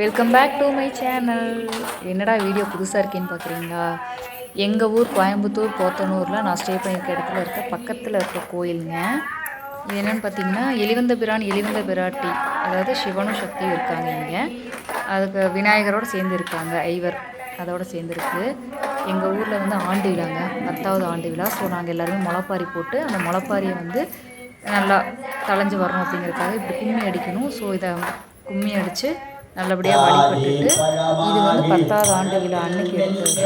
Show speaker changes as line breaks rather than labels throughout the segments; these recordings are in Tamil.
Welcome back to my channel என்னடா வீடியோ புதுசாக இருக்கேன்னு பார்க்குறீங்களா எங்கள் ஊர் கோயம்புத்தூர் போத்தனூரில் நான் ஸ்டே பண்ணியிருக்க இடத்துல இருக்க பக்கத்தில் இருக்க கோயிலுங்க. இது என்னென்னு பார்த்தீங்கன்னா எலிவந்த பிரான் எலிவந்த பிராட்டி அதாவது சிவனும் சக்தியும் இருக்காங்க இங்கே. அதுக்கு விநாயகரோடு சேர்ந்து இருக்காங்க ஐவர். அதோடு சேர்ந்துருக்கு. எங்கள் ஊரில் வந்து ஆண்டு விழாங்க பத்தாவது ஆண்டு விழா. ஸோ நாங்கள் எல்லாருமே முளப்பாரி போட்டு அந்த முளைப்பாரியை வந்து நல்லா தலைஞ்சு வரணும் அப்படிங்கிறதுக்காக இப்படி கும்மி அடிக்கணும். ஸோ இதை கும்மி அடித்து நல்லபடியாக வழிபட்டுட்டு இது வந்து பத்தாவது ஆண்டு விழா அன்னைக்கு எடுத்து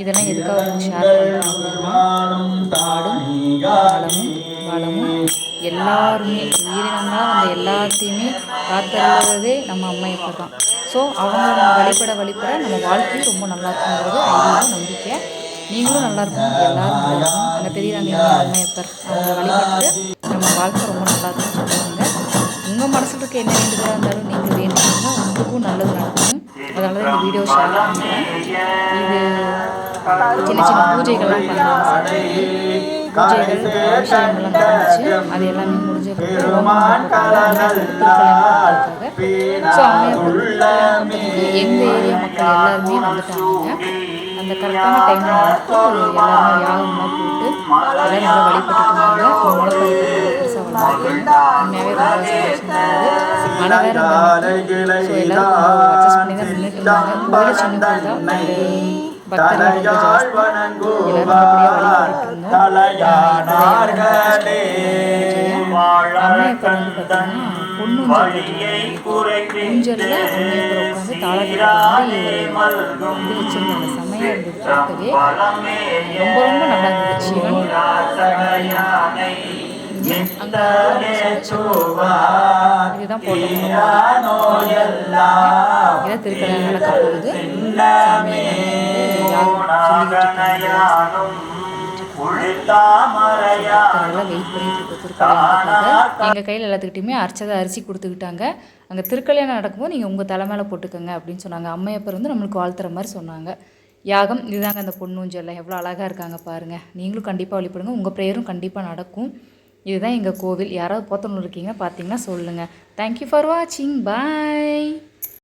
இதெல்லாம் எதுக்காக ஷேர் பண்ணுறேன் பாடும் வளமும் வளமும் எல்லாருமே உயிரினங்களாக அந்த எல்லாத்தையுமே காத்தருவதே நம்ம அம்மையப்பா தான். ஸோ அவங்க நம்ம வழிபட வழிபட நம்ம வாழ்க்கையும் ரொம்ப நல்லா இருக்குங்கிறது ஐடியா நம்பிக்கை. நீங்களும் நல்லா இருக்கும் எல்லாரும் நல்லா இருக்கும் அந்த பெரிய அம்மையப்பர் அவங்க வழிபட்டு நம்ம வாழ்க்கை ரொம்ப நல்லா இருக்கும் உங்கள் மனசில் இருக்க என்ன வேண்டுதலாக இருந்தாலும் நீங்கள் வேண்டிங்கன்னா உங்களுக்கும் நல்லது நடக்கும். அதனால தான் இந்த வீடியோ ஷேர் பண்ணுறேன் இது சின்ன சின்ன பூஜைகள்லாம் பண்ணாங்க பூஜைகள் அபிஷேகங்கள்லாம் நடந்துச்சு. அது எல்லாமே முடிஞ்ச ஸோ அம்மையை எங்கள் ஏரியா மக்கள் எல்லாருமே வந்துட்டாங்க. அந்த கரெக்டான டைமில் எல்லாருமே யாகம்லாம் போட்டு எல்லாம் நல்லா வழிபட்டுட்டு இருந்தாங்க. ரொம்ப சந்தோஷமாக இருந்தது. மழை பண்ணி தான் தான் பொண்ணு மாதிரி இது இதுதான் போட்டோம் இதான் திருக்கல்யாணம் நடக்க போகுது அதெல்லாம் வெயிட் பண்ணிட்டு திருக்கல்யாணத்துக்காக எங்கள் கையில் எல்லாத்துக்கிட்டையுமே அரிச்சதை அரிசி கொடுத்துக்கிட்டாங்க. அங்கே திருக்கல்யாணம் நடக்கும்போது நீங்கள் உங்கள் தலை மேலே போட்டுக்கோங்க அப்படின்னு சொன்னாங்க. அம்மையப்பர் வந்து நம்மளுக்கு வாழ்த்துற மாதிரி சொன்னாங்க. யாகம் இதுதாங்க அந்த பொண்ணூஞ்செல்லாம் எவ்வளோ அழகாக இருக்காங்க பாருங்கள் நீங்களும் கண்டிப்பாக வழிபடுங்க. உங்கள் ப்ரேயரும் கண்டிப்பாக நடக்கும். இதுதான் எங்கள் கோவில். யாராவது போத்தனூர் இருக்கீங்க பார்த்தீங்கன்னா சொல்லுங்கள் தேங்க்யூ ஃபார் வாட்சிங் பாய்